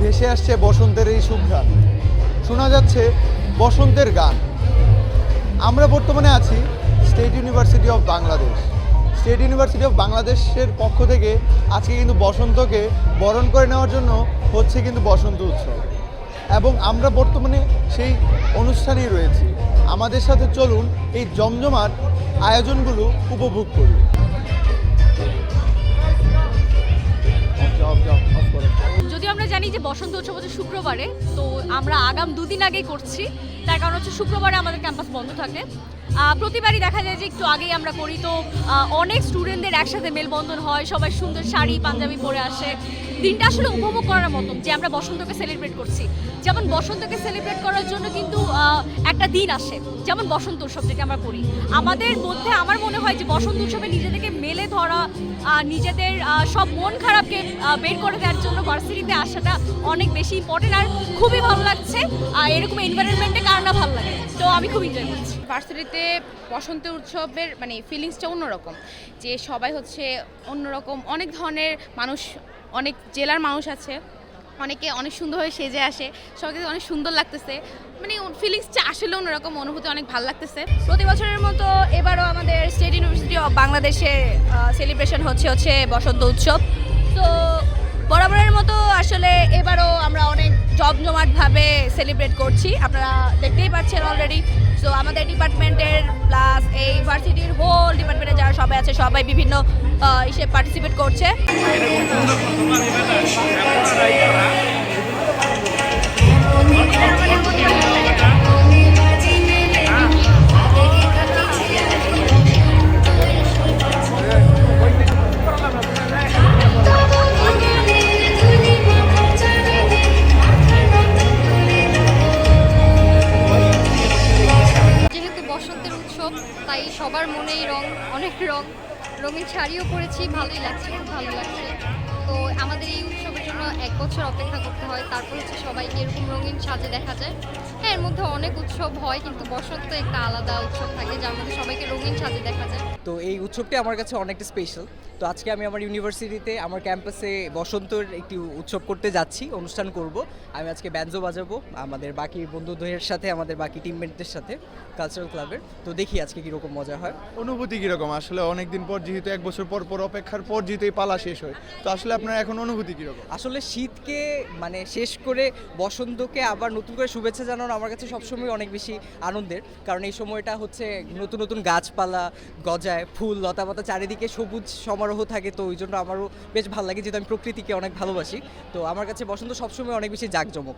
ভেসে আসছে বসন্তের এই সুঘ্রাণ শোনা যাচ্ছে বসন্তের গান। আমরা বর্তমানে আছি state university of Bangladesh state university of বাংলাদেশের পক্ষ থেকে আজকে কিন্তু বসন্তকে বরণ করে নেওয়ার জন্য হচ্ছে কিন্তু বসন্ত উৎসব। এবং আমরা বর্তমানে সেই অনুষ্ঠানেই রয়েছি। আমাদের সাথে চলুন এই জমজমাট আয়োজনগুলো উপভোগ করি। যদিও আমরা জানি যে বসন্ত উৎসব হচ্ছে শুক্রবারে, তো আমরা আগাম দুদিন আগেই করছি। তার কারণ হচ্ছে শুক্রবারে আমাদের ক্যাম্পাস বন্ধ থাকে। প্রতিবারই দেখা যায় যে একটু আগেই আমরা করি। তো অনেক স্টুডেন্টদের একসাথে মেলবন্ধন হয়, সবাই সুন্দর শাড়ি, পাঞ্জাবি পরে আসে। দিনটা আসলে উপভোগ করার মতন যে আমরা বসন্তকে সেলিব্রেট করছি। যেমন বসন্তকে সেলিব্রেট করার জন্য কিন্তু একটা দিন আসে। যেমন বসন্ত উৎসব যেটা আমরা করি। আমাদের মধ্যে আমার মনে হয় যে বসন্ত উৎসবে নিজেদেরকে মেলে ধরা নিজেদের সব মন খারাপকে বের করে দেওয়ার জন্য ভার্সিটিতে আসাটা অনেক বেশি ইম্পর্টেন্ট আর খুবই ভালো লাগছে। আর এরকম এনভায়রনমেন্টে কার না ভালো লাগে? তো আমি খুব এনজয় করছি। ভার্সিটিতে বসন্ত উৎসবের মানে ফিলিংসটা অন্যরকম। যে সবাই হচ্ছে অন্যরকম, অনেক ধরনের মানুষ অনেক জেলার মানুষ আছে, অনেকে অনেক সুন্দরভাবে সেজে আসে, সবাইকে অনেক সুন্দর লাগতেছে। মানে ফিলিংসটা আসলে অন্যরকম, অনুভূতি অনেক ভালো লাগতেছে। প্রতি বছরের মতো এবারও আমাদের স্টেট ইউনিভার্সিটি অফ বাংলাদেশের সেলিব্রেশন হচ্ছে হচ্ছে বসন্ত উৎসব। তো বরাবরের মতো আসলে এবারও আমরা অনেক জমজমাটভাবে সেলিব্রেট করছি। আপনারা দেখতেই পাচ্ছেন অলরেডি তো আমাদের ডিপার্টমেন্টের প্লাস এই ভার্সিটির হোল ডিপার্টমেন্টে যারা সবাই আছে, সবাই বিভিন্ন ইসে পার্টিসিপেট করছে। তাই সবার মনেই রং অনেক রং। রঙিন শাড়িও পরেছি, ভালোই লাগছে, খুব ভালো লাগছে। তো আমাদের এই উৎসবের জন্য এক বছর অপেক্ষা করতে হয়, তারপর হচ্ছে সবাইকে এরকম রঙিন সাজে দেখা যায়। হ্যাঁ এর মধ্যে অনেক উৎসব হয়, কিন্তু বসন্ত একটা আলাদা উৎসব থাকে, যার মধ্যে সবাইকে রঙিন সাজে দেখা যায়। তো এই উৎসবটি আমার কাছে অনেকটা স্পেশাল তো আজকে আমি আমার ইউনিভার্সিটিতে আমার ক্যাম্পাসে বসন্তর একটি উৎসব করতে যাচ্ছি অনুষ্ঠান করব। আমি আজকে ব্যাঞ্জো বাজাবো আমাদের বাকি বন্ধুদের সাথে আমাদের বাকি টিমমেটদের সাথে কালচারাল ক্লাবের তো দেখি আজকে কীরকম মজা হয়। অনুভূতি কীরকম? আসলে অনেকদিন পর যেহেতু এক বছর পর পর অপেক্ষার পর যেহেতু এই পালা শেষ হয়। তো আসলে আপনার এখন অনুভূতি কীরকম? আসলে শীতকে মানে শেষ করে বসন্তকে আবার নতুন করে শুভেচ্ছা জানানো আমার কাছে সবসময় অনেক বেশি আনন্দের। কারণ এই সময়টা হচ্ছে নতুন নতুন গাছপালা গজায় ফুল, লতা লতাপাতা চারিদিকে সবুজ সমারোহ থাকে, তো ওই জন্য আমারও বেশ ভালো লাগে, যেহেতু আমি প্রকৃতিকে অনেক ভালোবাসি তো আমার কাছে বসন্ত সবসময় অনেক বেশি জাঁকজমক.